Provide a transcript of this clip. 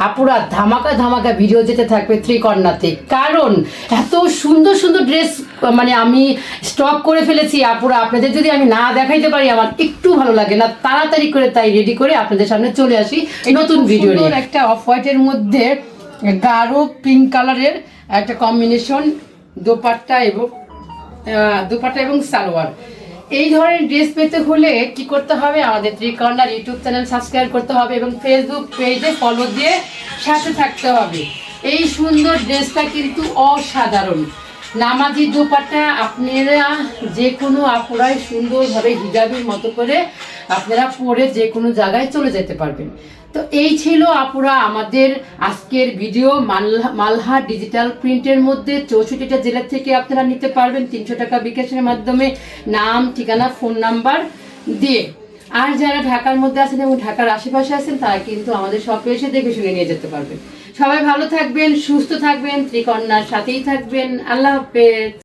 আপুরা ধামাকা ধামাকা ভিডিও যেতে থাকবে ত্রিকর্ণাতে কারণ এত সুন্দর সুন্দর ড্রেস মানে আমি স্টক করে ফেলেছি আপুরা। আপনাদের যদি আমি না দেখাইতে পারি আমার একটু ভালো লাগে না। তাড়াতাড়ি করে তাই রেডি করে আপনাদের সামনে চলে আসি এই নতুন ভিডিও নিয়ে। একটা অফ হোয়াইটের মধ্যে গাঢ় পিঙ্ক কালারের একটা কম্বিনেশন দোপাট্টা এবং আহ, দুপাট্টা এবং সালোয়ার। এই ধরনের ড্রেস পেতে হলে কি করতে হবে? আমাদের ত্রিকর্ণার ইউটিউব চ্যানেল সাবস্ক্রাইব করতে হবে এবং ফেসবুক পেজে ফলো দিয়ে সাথে থাকতে হবে। এই সুন্দর ড্রেসটা কিন্তু অসাধারণ। নামাজি দোপাট্টা আপনারা যে কোনো আপুরাই সুন্দরভাবে হিজাবের মতো করে আপনারা পরে যে কোনো জায়গায় চলে যেতে পারবেন। তো এই ছিল আপুরা আমাদের আজকের ভিডিও মালহা মালহা ডিজিটাল প্রিন্টের মধ্যে। চৌষট্টিটা জেলা থেকে আপনারা নিতে পারবেন তিনশো টাকা বিকাশের মাধ্যমে। নাম, ঠিকানা, ফোন নাম্বার দিয়ে। আর যারা ঢাকার মধ্যে আছেন এবং ঢাকার আশেপাশে আছেন, তারা কিন্তু আমাদের শপে এসে দেখে শুনে নিয়ে যেতে পারবেন। সবাই ভালো থাকবেন সুস্থ থাকবেন ত্রিকন্যার সাথেই থাকবেন। আল্লাহ হাফেজ।